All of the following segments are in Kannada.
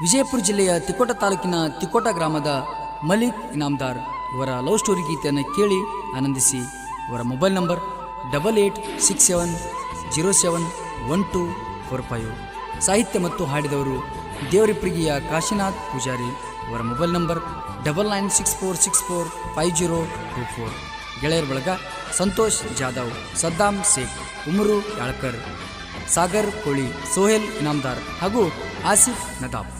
ವಿಜಯಪುರ ಜಿಲ್ಲೆಯ ತಿಕೋಟ ತಾಲೂಕಿನ ತಿಕೋಟ ಗ್ರಾಮದ ಮಲಿಕ್ ಇನಾಮ್ದಾರ್ ಇವರ ಲವ್ ಸ್ಟೋರಿ ಗೀತೆಯನ್ನು ಕೇಳಿ ಆನಂದಿಸಿ. ಇವರ mobile number double eight six seven zero seven one two four five. ಸಾಹಿತ್ಯ ಮತ್ತು ಹಾಡಿದವರು ದೇವರಿಪ್ರಿಗಿಯ ಕಾಶಿನಾಥ್ ಪೂಜಾರಿ. ಇವರ mobile number double nine six four six four five zero two four. ಗೆಳೆಯರ ಬಳಗ ಸಂತೋಷ್ ಜಾಧವ್ ಸದ್ದಾಂ ಶೇಖ್ ಉಮರು ಯಾಳ್ಕರ್, ಸಾಗರ್ ಕೋಳಿ, ಸೋಹೆಲ್ ಇನಾಮ್ದಾರ್ ಹಾಗೂ Asif Nadaf.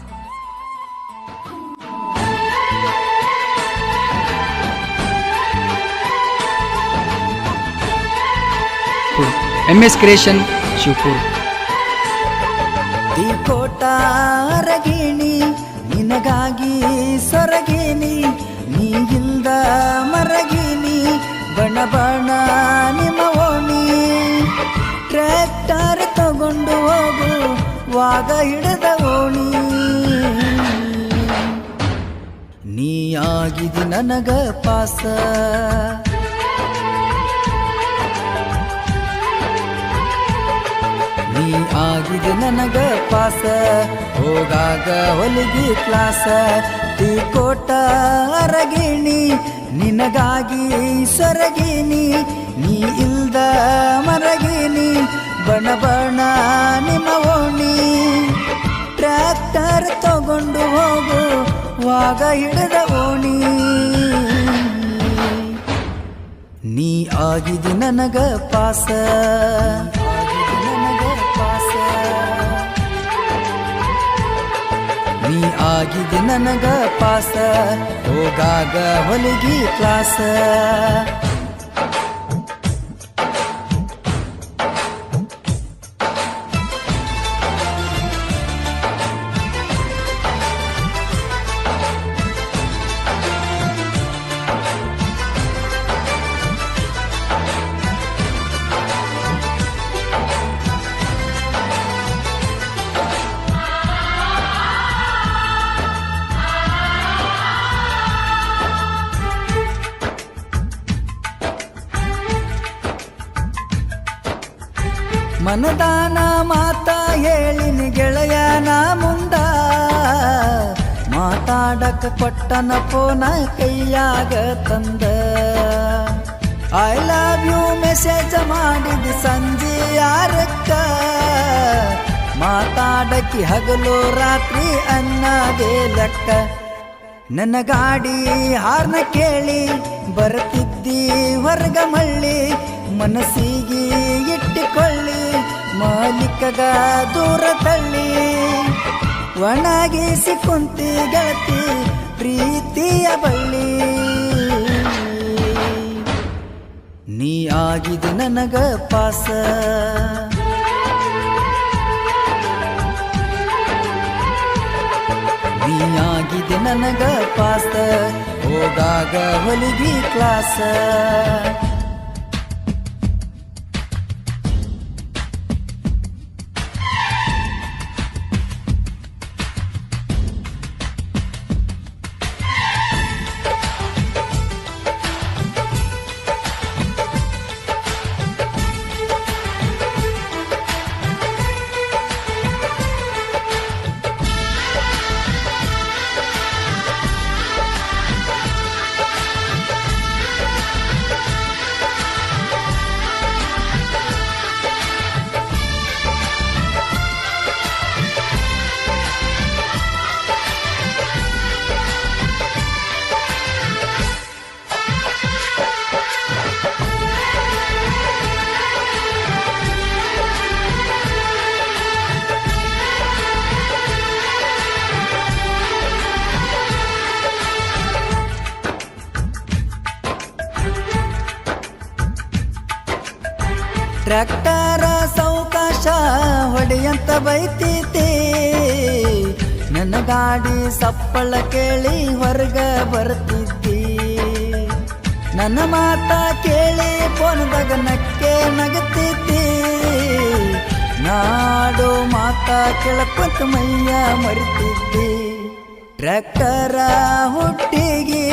M S creation Shivapur. ನಿನಗಾಗಿ ಸೊರಗಿನಿ, ನೀ ಇಲ್ದ ಮರಗಿನಿ, ಬಣ ಬಣ ನಿಮ್ಮ ಓಣಿ. ಟ್ರ್ಯಾಕ್ಟರ್ ತಗೊಂಡು ಹೋಗು, ವಾಗ ಹಿಡದ ಓಣಿ. ನೀ ಆಗಿದಿ ನನಗ ಪಾಸ. ನೀ ಆಗಿದೆ ನನಗ ಪಾಸ. ಹೋಗಾಗ ಹೊಲಿಗೆ ಕ್ಲಾಸ. ತೀ ಕೋಟ ಅರಗಿಣಿ, ನಿನಗಾಗಿ ಸೊರಗಿನಿ ನೀ ಇಲ್ದ ಮರಗಿನಿ ಬಣ ಬಣ ನಿಮ್ಮ ಓಣಿ. ಟ್ರ್ಯಾಕ್ಟರ್ ತಗೊಂಡು ಹೋಗು, ವಾಗ ಹಿಡಿದ ಓಣಿ. ನೀ ಆಗಿದೆ ನನಗ ಪಾಸ. ನೀ ಆಗಿದೆ ನನಗ ಪಾಸ. ಹೋಗಾಗ ಹೊಲಿಗಿ ಕ್ಲಾಸ. ಮನದಾನ ಮಾತ ಹೇಳಿನಿ ಗೆಳೆಯನ ಮುಂದ. ಮಾತಾಡಕ ಕೊಟ್ಟನ ಪೋನ ಕೈಯಾಗ ತಂದ. ಐ ಲವ್ ಯು ಮೆಸೇಜ್ ಮಾಡಿದ ಸಂಜೆ ಯಾರಕ್ಕ? ಮಾತಾಡಕಿ ಹಗಲು ರಾತ್ರಿ ಅನ್ನದೇ ಲೆಕ್ಕ. ನನ್ನ ಗಾಡಿ ಹಾರ್ನ ಕೇಳಿ, ಬರ್ತಿದ್ದಿ ಹೊರಗ ಮಳ್ಳಿ, ಮನಸ್ಸಿಗೆ ಮಾಲೀಕಗ ದೂರ ತಳ್ಳಿ, ಒಣಗಿಸಿ ಕುಂತಿ ಗೆಳತಿ ಪ್ರೀತಿಯ ಬಳ್ಳಿ. ನೀ ಆಗಿದೆ ನನಗ ಪಾಸ. ನೀಯಾಗಿದೆ ನನಗ ಪಾಸ. ಹೋಗಾಗ ಹೊಲಿಗಿ ಕ್ಲಾಸ. ಟ್ರ್ಯಾಕ್ಟರ ಸೌಕಾಶ ಹೊಡೆಯಂತ ಬೈತೈತಿ ನನ್ನ ಗಾಡಿ ಸಪ್ಪಳ ಕೇಳಿ ಹೊರಗ ಬರ್ತಿದ್ದಿ. ನನ್ನ ಮಾತ ಕೇಳಿ ಫೋನ್ದಾಗ ನಕ್ಕೆ ನಗತಿದ್ದಿ. ನಾಡು ಮಾತ ಕೇಳಕ್ಕೊಂತ ಮೈಯ ಮರಿತಿದ್ದಿ. ಟ್ರ್ಯಾಕ್ಟರ ಹುಟ್ಟಿಗೆ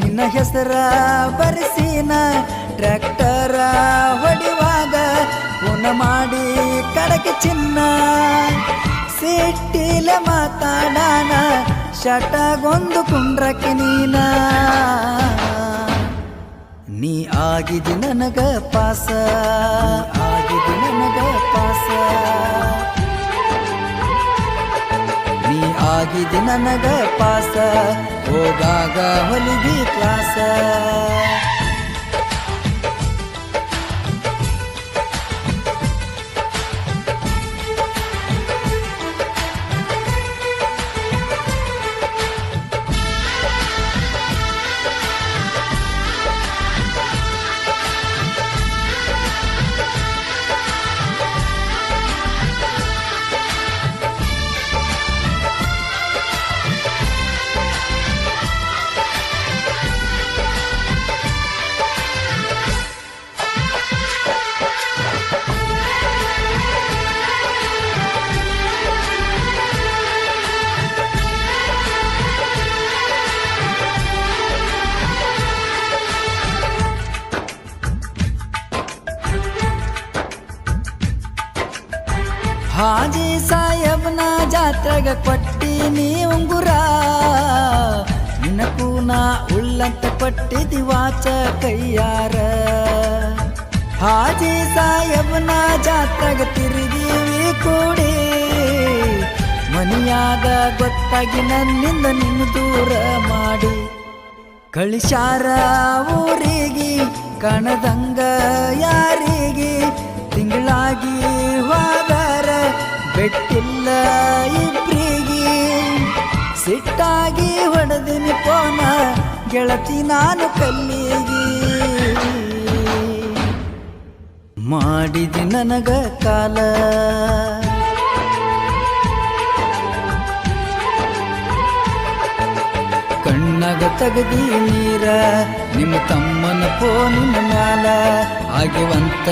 ನಿನ್ನ ಹೆಸರ ಬರೆಸಿನ ಟ್ರ್ಯಾಕ್ಟರ ಹೊಡಿವಾಗ ಪುನ ಮಾಡಿ ಕಡಕೆ ಚಿನ್ನ. ಸಿಟ್ಟಿಲ ಮಾತಾಡಾನ, ಶಟಗೊಂದು ಕುಂಡ್ರಕ್ಕೆ ನೀನ. ನೀ ಆಗಿದಿ ನನಗ ಪಾಸ, ಆಗಿದಿ ನನಗ ಪಾಸ. ನೀ ಆಗಿದಿ ನನಗ ಪಾಸ, ಹೋಗಾಗ ಹೊಲಿಗಿ ಕ್ಲಾಸ. ಜಾತ್ರೆಗೆ ಕೊಟ್ಟಿನಿ ಉಂಗುರ. ನಿನಕೂನ ಉಳ್ಳಂತ ಕೊಟ್ಟಿದಿ ವಾಚ ಕೈಯಾರ. ಹಾಜಿ ಸಾಯಬ್ನ ಜಾತ್ರೆಗೆ ತಿರುಗಿವಿ ಕೂಡಿ. ಮನಿಯಾದ ಗೊತ್ತಾಗಿ ನನ್ನಿಂದ ನಿನ್ನ ದೂರ ಮಾಡಿ. ಕಳಿಸಾರ ಊರಿಗೆ, ಕಣದಂಗ ಯಾರಿಗೆ? ತಿಂಗಳಾಗಿ ಹೋದರ ಬೆಟ್ಟಿಲ್ಲ ಸಿಟ್ಟಾಗಿ ಹೊಡೆದಿನಿ ಪೋನ, ಗೆಳತಿ ನಾನು ಕಲ್ಲಿಗೆ. ಮಾಡಿದಿ ನನಗ ಕಾಲ. ಕಣ್ಣಗ ತಗದಿ ನೀರ, ನಿಮ್ಮ ತಮ್ಮನ ಪೋನಿನ ಮ್ಯಾಲ, ಆಗಿವಂತ